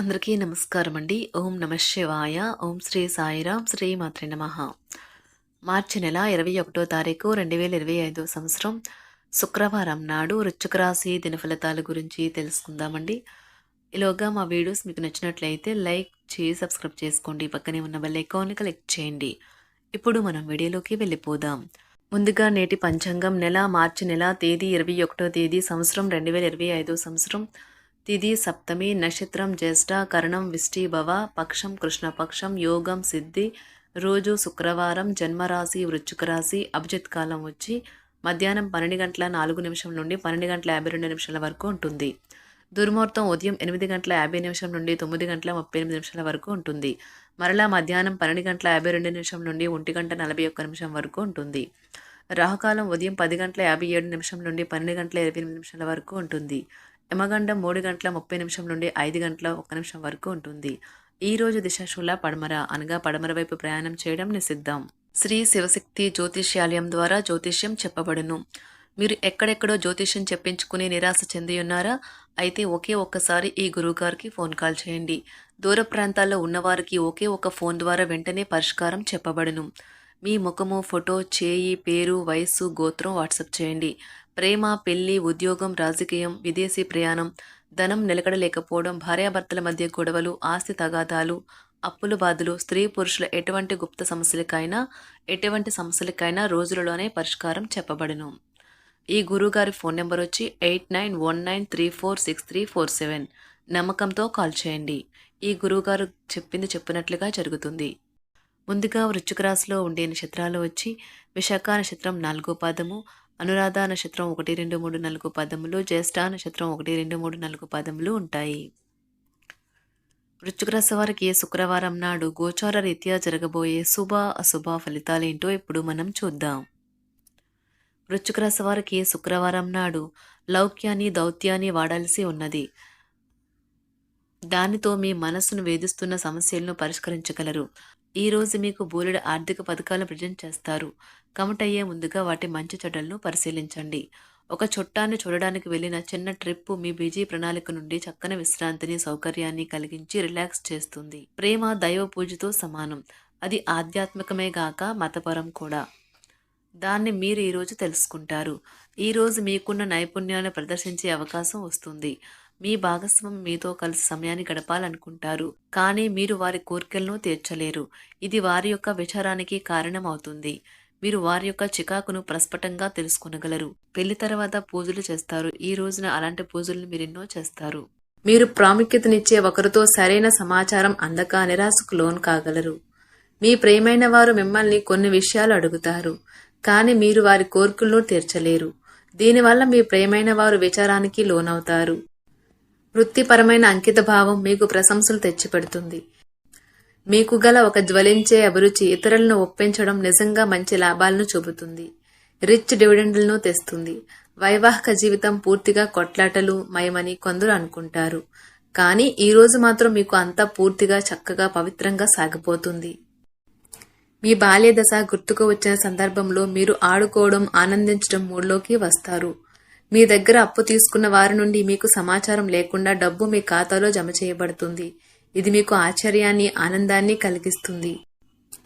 అందరికీ నమస్కారం అండి ఓం నమ శివాయ. ఓం శ్రీ సాయిరాం శ్రీ మాత్రి నమ. మార్చి నెల ఇరవై ఒకటో తారీఖు రెండు వేల ఇరవై ఐదో సంవత్సరం. శుక్రవారం నాడు వృశ్చిక రాశి దినఫలితాల గురించి తెలుసుకుందామండి. ఈలోగా మా వీడియోస్ మీకు నచ్చినట్లయితే లైక్ చేసి సబ్స్క్రైబ్ చేసుకోండి. పక్కనే ఉన్న బెల్ ఐకాన్ని క్లిక్ చేయండి. ఇప్పుడు మనం వీడియోలోకి వెళ్ళిపోదాం. ముందుగా నేటి పంచాంగం నెల మార్చి నెల తేదీ ఇరవై ఒకటో తేదీ సంవత్సరం రెండు వేల ఇరవై ఐదో సంవత్సరం. తిథి సప్తమి నక్షత్రం జ్యేష్ఠ కరణం విష్టిభవ పక్షం కృష్ణపక్షం యోగం సిద్ధి రోజు శుక్రవారం జన్మరాశి వృశ్చిక రాశి అభిజిత్ కాలం వచ్చి మధ్యాహ్నం పన్నెండు గంటల నాలుగు నిమిషం నుండి పన్నెండు గంటల యాభై రెండు నిమిషాల వరకు ఉంటుంది. దుర్ముహూర్తం ఉదయం ఎనిమిది గంటల యాభై నిమిషం నుండి తొమ్మిది గంటల ముప్పై ఎనిమిది నిమిషాల వరకు ఉంటుంది. మరలా మధ్యాహ్నం పన్నెండు గంటల యాభై రెండు నిమిషం నుండి ఒంటి గంట నలభై ఒక్క నిమిషం వరకు ఉంటుంది. రాహుకాలం ఉదయం పది గంటల యాభై ఏడు నిమిషం నుండి పన్నెండు గంటల ఇరవై ఎనిమిది నిమిషాల వరకు ఉంటుంది. యమగండం మూడు గంటల ముప్పై నిమిషం నుండి ఐదు గంటల ఒక్క నిమిషం వరకు ఉంటుంది. ఈ రోజు దిశాశూల పడమర అనగా పడమర వైపు ప్రయాణం చేయడం నిషిద్ధం. శ్రీ శివశక్తి జ్యోతిష్యాలయం ద్వారా జ్యోతిష్యం చెప్పబడును. మీరు ఎక్కడెక్కడో జ్యోతిష్యం చెప్పించుకుని నిరాశ చెంది ఉన్నారా అయితే ఒకే ఒక్కసారి ఈ గురువుగారికి ఫోన్ కాల్ చేయండి. దూర ప్రాంతాల్లో ఉన్నవారికి ఒకే ఒక ఫోన్ ద్వారా వెంటనే పరిష్కారం చెప్పబడును. మీ ముఖము ఫోటో చేయి పేరు వయస్సు గోత్రం వాట్సాప్ చేయండి. ప్రేమ పెళ్ళి ఉద్యోగం రాజకీయం విదేశీ ప్రయాణం ధనం నిలకడలేకపోవడం భార్యాభర్తల మధ్య గొడవలు ఆస్తి తగాదాలు అప్పుల బాధలు స్త్రీ పురుషుల ఎటువంటి గుప్త సమస్యలకైనా ఎటువంటి సమస్యలకైనా రోజులలోనే పరిష్కారం చెప్పబడును. ఈ గురువుగారి ఫోన్ నెంబర్ వచ్చి eight nine one nine three four six three four seven. నమ్మకంతో కాల్ చేయండి. ఈ గురువుగారు చెప్పింది చెప్పినట్లుగా జరుగుతుంది. ముందుగా వృచ్చిక రాశిలో ఉండే నక్షత్రాలు వచ్చి విశాఖ నక్షత్రం నాలుగో పాదము అనురాధ నక్షత్రం ఒకటి రెండు మూడు నాలుగు పదములు జ్యేష్ఠ నక్షత్రం ఒకటి రెండు మూడు నాలుగు పదములు ఉంటాయి. వృశ్చిక రాశి వారికి శుక్రవారం నాడు గోచార రీత్యా జరగబోయే శుభ అశుభ ఫలితాలేంటో ఇప్పుడు మనం చూద్దాం. వృశ్చిక రాశి వారికి శుక్రవారం నాడు లౌక్యాన్ని దౌత్యాన్ని వాడాల్సి ఉన్నది? దానితో మీ మనస్సును వేధిస్తున్న సమస్యలను పరిష్కరించగలరు. ఈ రోజు మీకు బోలెడు ఆర్థిక పథకాలను ప్రజెంట్ చేస్తారు. కమిటయ్యే ముందుగా వాటి మంచి చెడ్డలను పరిశీలించండి. ఒక చుట్టాన్ని చూడడానికి వెళ్ళిన చిన్న ట్రిప్ మీ బిజీ ప్రణాళిక నుండి చక్కని విశ్రాంతిని సౌకర్యాన్ని కలిగించి రిలాక్స్ చేస్తుంది. ప్రేమ దైవ పూజతో సమానం. అది ఆధ్యాత్మికమే గాక మతపరం కూడా. దాన్ని మీరు ఈరోజు తెలుసుకుంటారు. ఈరోజు మీకున్న నైపుణ్యాలను ప్రదర్శించే అవకాశం వస్తుంది. మీ భాగస్వామి మీతో కలిసి సమయాన్ని గడపాలనుకుంటారు. కానీ మీరు వారి కోరికలను తీర్చలేరు. ఇది వారి యొక్క విచారానికి కారణమవుతుంది. మీరు వారి యొక్క చికాకును ప్రస్ఫుటంగా తెలుసుకొనగలరు. పెళ్ళి తర్వాత పూజలు చేస్తారు. ఈ రోజున అలాంటి పూజలను మీరెన్నో చేస్తారు. మీరు ప్రాముఖ్యతనిచ్చే ఒకరితో సరైన సమాచారం అందక నిరాశకు లోన్ కాగలరు. మీ ప్రేమైన వారు మిమ్మల్ని కొన్ని విషయాలు అడుగుతారు కానీ మీరు వారి కోరికలను తీర్చలేరు. దీనివల్ల మీ ప్రేమైన వారు విచారానికి లోనవుతారు. వృత్తిపరమైన అంకిత భావం మీకు ప్రశంసలు తెచ్చిపెడుతుంది. మీకు గల ఒక జ్వలించే అభిరుచి ఇతరులను ఒప్పించడం నిజంగా మంచి లాభాలను చూపుతుంది. రిచ్ డివిడెండ్లను తెస్తుంది. వైవాహిక జీవితం పూర్తిగా కొట్లాటలు మయమని కొందరు అనుకుంటారు. కానీ ఈ రోజు మాత్రం మీకు అంతా పూర్తిగా చక్కగా పవిత్రంగా సాగిపోతుంది. మీ బాల్య దశ గుర్తుకు వచ్చిన సందర్భంలో మీరు ఆడుకోవడం ఆనందించడం మూడ్లోకి వస్తారు. మీ దగ్గర అప్పు తీసుకున్న వారి నుండి మీకు సమాచారం లేకుండా డబ్బు మీ ఖాతాలో జమ చేయబడుతుంది. ఇది మీకు ఆశ్చర్యాన్ని ఆనందాన్ని కలిగిస్తుంది.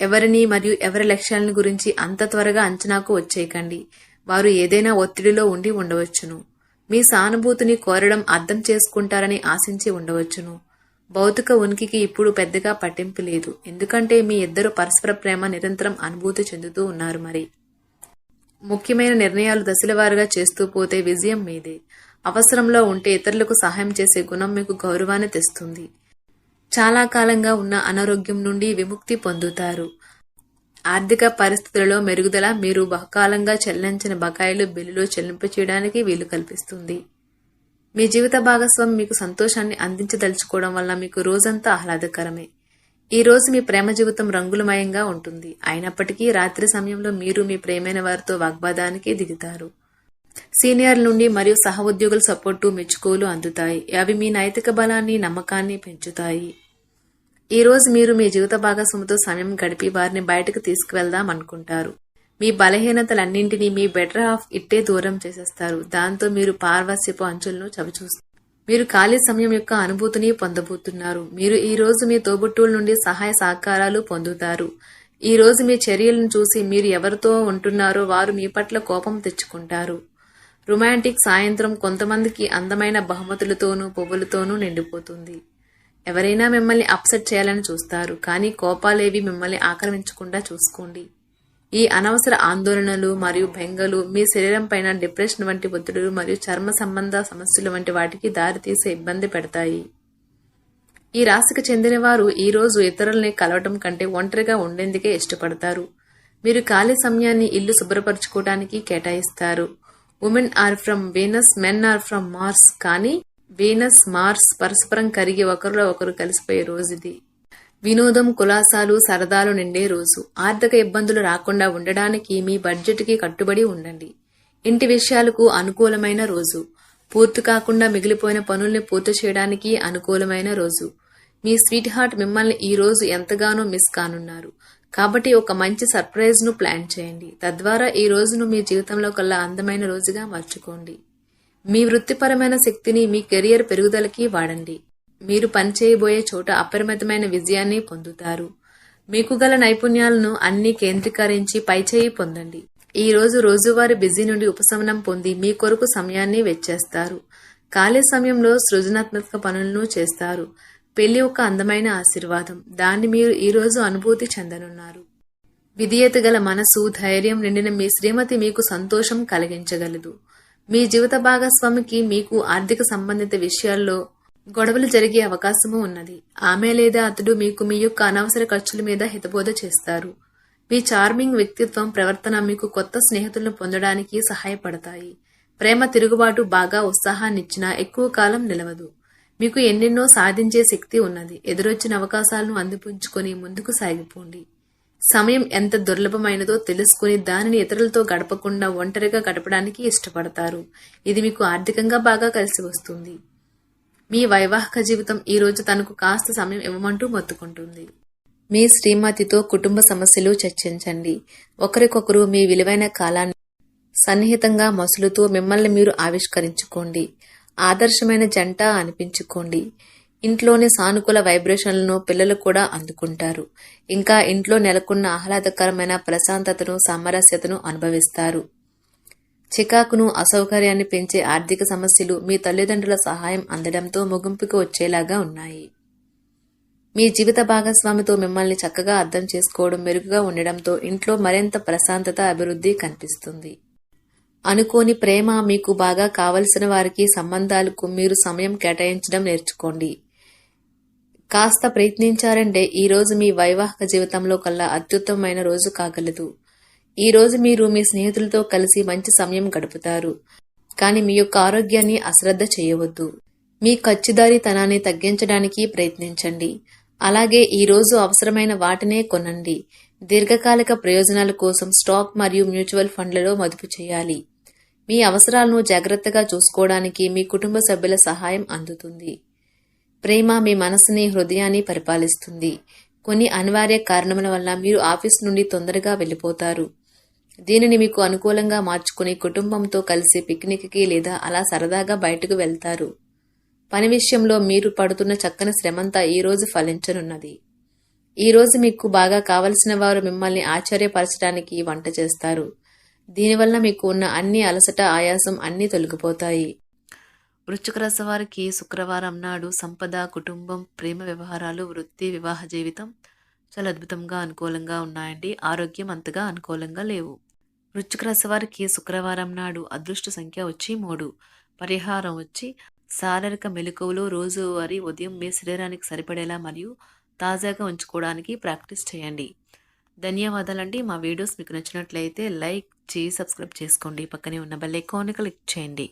ఎవరిని మరియు ఎవరి లక్ష్యాలను గురించి అంత త్వరగా అంచనాకు వచ్చేయకండి. వారు ఏదైనా ఒత్తిడిలో ఉండి ఉండవచ్చును. మీ సానుభూతిని కోరడం అర్థం చేసుకుంటారని ఆశించి ఉండవచ్చును. భౌతిక ఉనికికి ఇప్పుడు పెద్దగా పట్టింపు లేదు. ఎందుకంటే మీ ఇద్దరు పరస్పర ప్రేమ నిరంతరం అనుభూతి చెందుతూ ఉన్నారు మరి. ముఖ్యమైన నిర్ణయాలు దశలవారుగా చేస్తూ పోతే విజయం మీదే. అవసరంలో ఉంటే ఇతరులకు సహాయం చేసే గుణం మీకు గౌరవాన్ని తెస్తుంది. చాలా కాలంగా ఉన్న అనారోగ్యం నుండి విముక్తి పొందుతారు. ఆర్థిక పరిస్థితులలో మెరుగుదల మీరు బహుకాలంగా చెల్లించిన బకాయిలు బిల్లులు చెల్లింపు చేయడానికి వీలు కల్పిస్తుంది. మీ జీవిత భాగస్వామి మీకు సంతోషాన్ని అందించదలుచుకోవడం వల్ల మీకు రోజంతా ఆహ్లాదకరమే. ఈ రోజు మీ ప్రేమ జీవితం రంగులమయంగా ఉంటుంది. అయినప్పటికీ రాత్రి సమయంలో మీరు మీ ప్రేమైన వారితో వాగ్వాదానికి దిగుతారు. సీనియర్ల నుండి మరియు సహ ఉద్యోగుల సపోర్టు మెచ్చుకోలు అందుతాయి. అవి మీ నైతిక బలాన్ని నమ్మకాన్ని పెంచుతాయి. ఈ రోజు మీరు మీ జీవిత భాగస్వామితో సమయం గడిపి వారిని బయటకు తీసుకువెళ్దాం అనుకుంటారు. మీ బలహీనతలన్నింటినీ మీ బెటర్ హాఫ్ ఇట్టే దూరం చేసేస్తారు. దాంతో మీరు పార్వస్యపు అంచులను చవిచూస్తారు. మీరు ఖాళీ సమయం యొక్క అనుభూతిని పొందబోతున్నారు. మీరు ఈ రోజు మీ తోబుట్టువుల నుండి సహాయ సహకారాలు పొందుతారు. ఈ రోజు మీ చర్యలను చూసి మీరు ఎవరితో ఉంటున్నారో వారు మీ పట్ల కోపం తెచ్చుకుంటారు. రొమాంటిక్ సాయంత్రం కొంతమందికి అందమైన బహుమతులతోనూ పువ్వులతోనూ నిండిపోతుంది. ఎవరైనా మిమ్మల్ని అప్సెట్ చేయాలని చూస్తారు కానీ కోపాలేవి మిమ్మల్ని ఆక్రమించకుండా చూసుకోండి. ఈ అనవసర ఆందోళనలు మరియు బెంగలు మీ శరీరం పైన డిప్రెషన్ వంటి ఒత్తిడులు మరియు చర్మ సంబంధ సమస్యలు వంటి వాటికి దారితీసే ఇబ్బంది పెడతాయి. ఈ రాశికి చెందిన వారు ఈ రోజు ఇతరుల్ని కలవటం కంటే ఒంటరిగా ఉండేందుకే ఇష్టపడతారు. మీరు ఖాళీ సమయాన్ని ఇల్లు శుభ్రపరచుకోవడానికి కేటాయిస్తారు. Women are from Venus men are from Mars కానీ వీనస్ మార్స్ పరస్పరం కరిగి ఒకరిలో ఒకరు కలిసిపోయే రోజుది. వినోదం కులాసాలు సరదాలు నిండే రోజు. ఆర్థిక ఇబ్బందులు రాకుండా ఉండడానికి మీ బడ్జెట్కి కట్టుబడి ఉండండి. ఇంటి విషయాలకు అనుకూలమైన రోజు. పూర్తి కాకుండా మిగిలిపోయిన పనుల్ని పూర్తి చేయడానికి అనుకూలమైన రోజు. మీ స్వీట్ హార్ట్ మిమ్మల్ని ఈ రోజు ఎంతగానో మిస్ కానున్నారు. కాబట్టి ఒక మంచి సర్ప్రైజ్ను ప్లాన్ చేయండి. తద్వారా ఈ రోజును మీ జీవితంలో కల్లా అందమైన రోజుగా మార్చుకోండి. మీ వృత్తిపరమైన శక్తిని మీ కెరియర్ పెరుగుదలకి వాడండి. మీరు పనిచేయబోయే చోట అపరిమితమైన విజయాన్ని పొందుతారు. మీకు గల నైపుణ్యాలను అన్ని కేంద్రీకరించి పైచేయి పొందండి. ఈ రోజు రోజువారీ బిజీ నుండి ఉపశమనం పొంది మీ కొరకు సమయాన్ని వెచ్చేస్తారు. ఖాళీ సమయంలో సృజనాత్మక పనులను చేస్తారు. పెళ్ళి ఒక అందమైన ఆశీర్వాదం. దాన్ని మీరు ఈ రోజు అనుభూతి చెందనున్నారు. విధేయత గల మనసు ధైర్యం నిండిన మీ శ్రీమతి మీకు సంతోషం కలిగించగలదు. మీ జీవిత భాగస్వామికి మీకు ఆర్థిక సంబంధిత విషయాల్లో గొడవలు జరిగే అవకాశము ఉన్నది. ఆమె లేదా అతడు మీకు మీ యొక్క అనవసర ఖర్చుల మీద హితబోధ చేస్తారు. మీ చార్మింగ్ వ్యక్తిత్వం ప్రవర్తన మీకు కొత్త స్నేహితులను పొందడానికి సహాయపడతాయి. ప్రేమ తిరుగుబాటు బాగా ఉత్సాహాన్నిచ్చినా ఎక్కువ కాలం నిలవదు. మీకు ఎన్నెన్నో సాధించే శక్తి ఉన్నది. ఎదురొచ్చిన అవకాశాలను అందిపుంచుకొని ముందుకు సాగిపోండి. సమయం ఎంత దుర్లభమైనదో తెలుసుకుని దానిని ఇతరులతో గడపకుండా ఒంటరిగా గడపడానికి ఇష్టపడతారు. ఇది మీకు ఆర్థికంగా బాగా కలిసి వస్తుంది. మీ వైవాహిక జీవితం ఈ రోజు తనకు కాస్త సమయం ఇవ్వమంటూ మొత్తుకుంటుంది. మీ శ్రీమతితో కుటుంబ సమస్యలు చర్చించండి. ఒకరికొకరు మీ విలువైన కాలాన్ని సన్నిహితంగా మసులుతూ మిమ్మల్ని మీరు ఆవిష్కరించుకోండి. ఆదర్శమైన జంట అనిపించుకోండి. ఇంట్లోని సానుకూల వైబ్రేషన్లను పిల్లలు కూడా అందుకుంటారు. ఇంకా ఇంట్లో నెలకొన్న ఆహ్లాదకరమైన ప్రశాంతతను సామరస్యతను అనుభవిస్తారు. చికాకును అసౌకర్యాన్ని పెంచే ఆర్థిక సమస్యలు మీ తల్లిదండ్రుల సహాయం అందడంతో ముగింపుకు వచ్చేలాగా ఉన్నాయి. మీ జీవిత భాగస్వామితో మిమ్మల్ని చక్కగా అర్థం చేసుకోవడం మెరుగుగా ఉండడంతో ఇంట్లో మరింత ప్రశాంతత అభివృద్ధి కనిపిస్తుంది. అనుకోని ప్రేమ మీకు బాగా కావలసిన వారికి సంబంధాలకు మీరు సమయం కేటాయించడం నేర్చుకోండి. కాస్త ప్రయత్నించారంటే ఈ రోజు మీ వైవాహిక జీవితంలో కల్లా అత్యుత్తమమైన రోజు కాగలదు. ఈ రోజు మీరు మీ స్నేహితులతో కలిసి మంచి సమయం గడుపుతారు. కానీ మీ యొక్క ఆరోగ్యాన్ని అశ్రద్ధ చేయవద్దు. మీ ఖర్చుదారీతనాన్ని తగ్గించడానికి ప్రయత్నించండి. అలాగే ఈ రోజు అవసరమైన వాటినే కొనండి. దీర్ఘకాలిక ప్రయోజనాల కోసం స్టాక్ మరియు మ్యూచువల్ ఫండ్లలో మదుపు చేయాలి. మీ అవసరాలను జాగ్రత్తగా చూసుకోవడానికి మీ కుటుంబ సభ్యుల సహాయం అందుతుంది. ప్రేమ మీ మనసుని హృదయాన్ని పరిపాలిస్తుంది. కొన్ని అనివార్య కారణముల వల్ల మీరు ఆఫీస్ నుండి తొందరగా వెళ్ళిపోతారు. దీనిని మీకు అనుకూలంగా మార్చుకుని కుటుంబంతో కలిసి పిక్నిక్కి లేదా అలా సరదాగా బయటకు వెళ్తారు. పని విషయంలో మీరు పడుతున్న చక్కని శ్రమంతా ఈ రోజు ఫలించనున్నది. ఈరోజు మీకు బాగా కావలసిన వారు మిమ్మల్ని ఆశ్చర్యపరచడానికి వంట చేస్తారు. దీనివల్ల మీకు ఉన్న అన్ని అలసట ఆయాసం అన్నీ తొలగిపోతాయి. వృశ్చిక రాశి వారికి శుక్రవారం నాడు సంపద కుటుంబం ప్రేమ వ్యవహారాలు వృత్తి వివాహ జీవితం చాలా అద్భుతంగా అనుకూలంగా ఉన్నాయండి. ఆరోగ్యం అంతగా అనుకూలంగా లేవు. వృశ్చిక రాశి వారికి శుక్రవారం నాడు అదృష్ట సంఖ్య వచ్చి మూడు. పరిహారం వచ్చి శారీరక మెలకువలు రోజువారీ ఉదయం మీ శరీరానికి సరిపడేలా మరియు తాజాగా ఉంచుకోవడానికి ప్రాక్టీస్ చేయండి. ధన్యవాదాలండి. మా వీడియోస్ మీకు నచ్చినట్లయితే లైక్ చేసి సబ్స్క్రైబ్ చేసుకోండి. పక్కనే ఉన్న బెల్ ఐకాన్ క్లిక్ చేయండి.